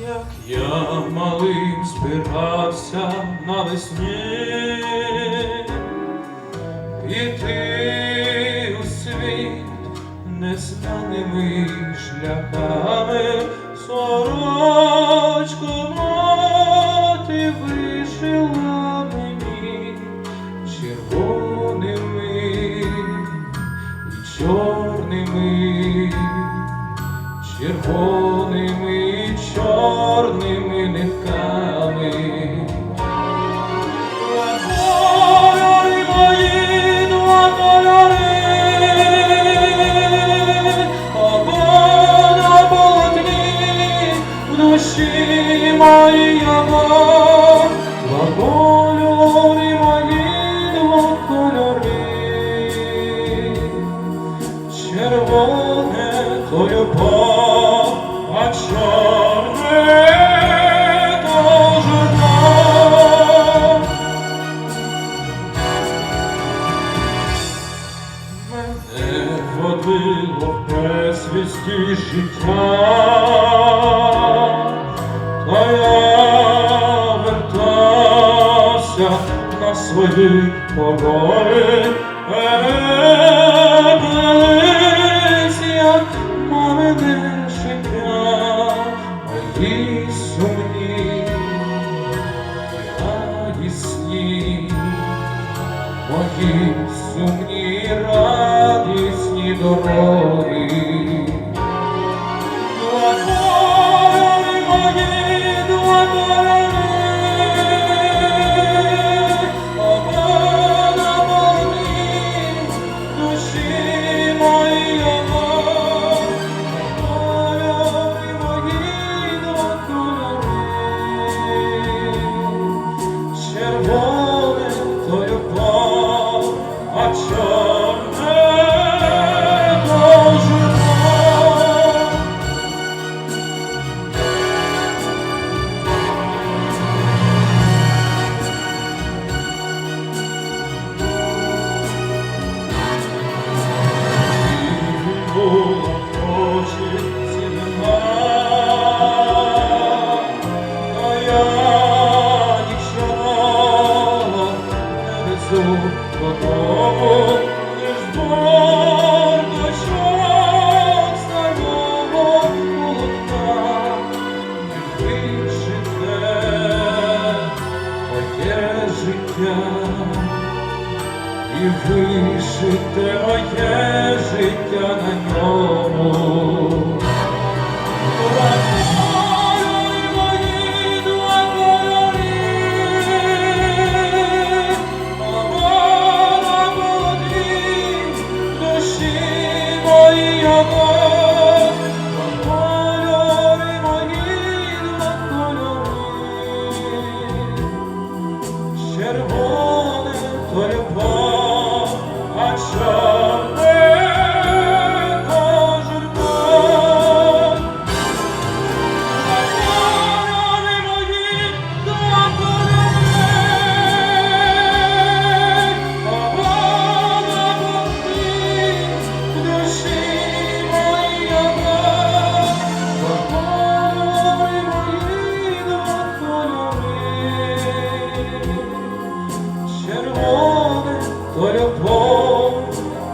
Як я малим збирався навесні, піти у світ незнаними шляхами, сорочку мати вишила мені червоними і чорними червоними і чорними нитками. Два мої, два кольори, в душі моїй обо. Два мої, два червоне то любов, на свої пороги. Мої сумні радісні дороги. І вишите моє життя на ньому. shore. home,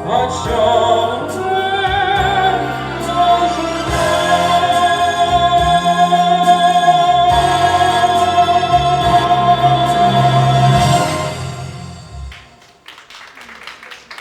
a shore.